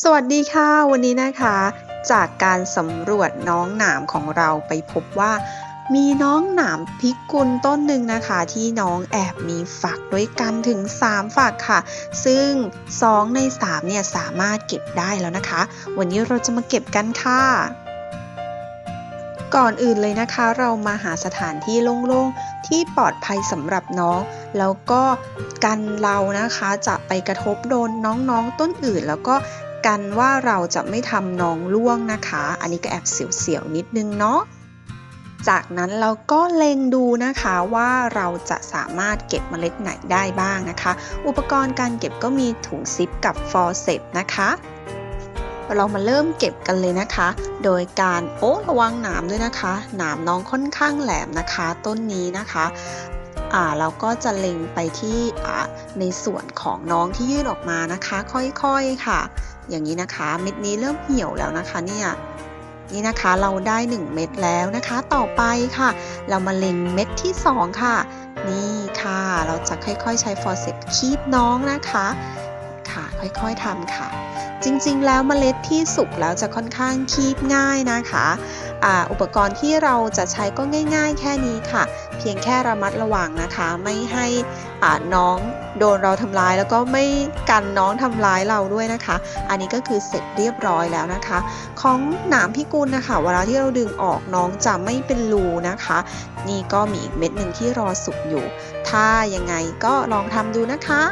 สวัสดีค่ะ วันนี้นะคะ จากการสำรวจน้องหนามของเราไปพบว่า มีน้องหนามพิกุลต้นหนึ่งนะคะ ที่น้องแอบมีฝักด้วยกันถึง 3 ฝักค่ะ ซึ่ง 2 ใน 3 เนี่ยสามารถเก็บได้แล้วนะคะ วันนี้เราจะมาเก็บกันค่ะ ก่อนอื่นเลยนะคะ เรามาหาสถานที่โล่งๆ ที่ปลอดภัยสำหรับน้องแล้วก็กันเรานะคะจะไปกระทบโดนน้องๆต้นอื่น แล้วก็ กันว่าเราจะไม่ทำน้องล่วงนะคะ อันนี้ก็แอบเสียวๆนิดนึงเนาะ จากนั้นเราก็เล็งดูนะคะว่าเราจะสามารถเก็บเมล็ดไหนได้บ้างนะคะ อุปกรณ์การเก็บก็มีถุงซิปกับฟอร์เซปนะคะเรามาเริ่มเก็บกันเลยนะคะ โดยการโอ้ระวังหนามด้วยนะคะ หนามน้องค่อนข้างแหลมนะคะ ต้นนี้นะคะอ่าเราก็จะเล็งไปที่อ่าในส่วนของน้องที่ยื่นออกมานะคะ ค่อยๆค่ะ อย่างนี้นะคะ เม็ดนี้เริ่มเหี่ยวแล้วนะคะเนี่ยนี่นะคะเราได้ 1 เม็ดแล้วนะคะ ต่อไปค่ะ เรามาเล็งเม็ดที่ 2 ค่ะ นี่ค่ะ เราจะค่อยๆ ใช้ฟอร์เซปคีบน้องนะคะ ค่ะค่อยๆทำค่ะ จริงๆ แล้วเมล็ดที่สุกแล้วจะค่อนข้างคีบง่ายนะคะ อุปกรณ์ที่เราจะใช้ก็ง่าย ๆ แค่นี้ค่ะ เพียงแค่ระมัดระวังนะคะ ไม่ให้น้องโดนเราทำร้ายแล้วก็ไม่กันน้องทำร้ายเราด้วยนะคะ อันนี้ก็คือเสร็จเรียบร้อยแล้วนะคะ ของหนามพิกุลนะคะ เวลาที่เราดึงออกน้องจะไม่เป็นรูนะคะ นี่ก็มีอีกเม็ดหนึ่งที่รอสุกอยู่ ถ้ายังไงก็ลองทำดูนะคะ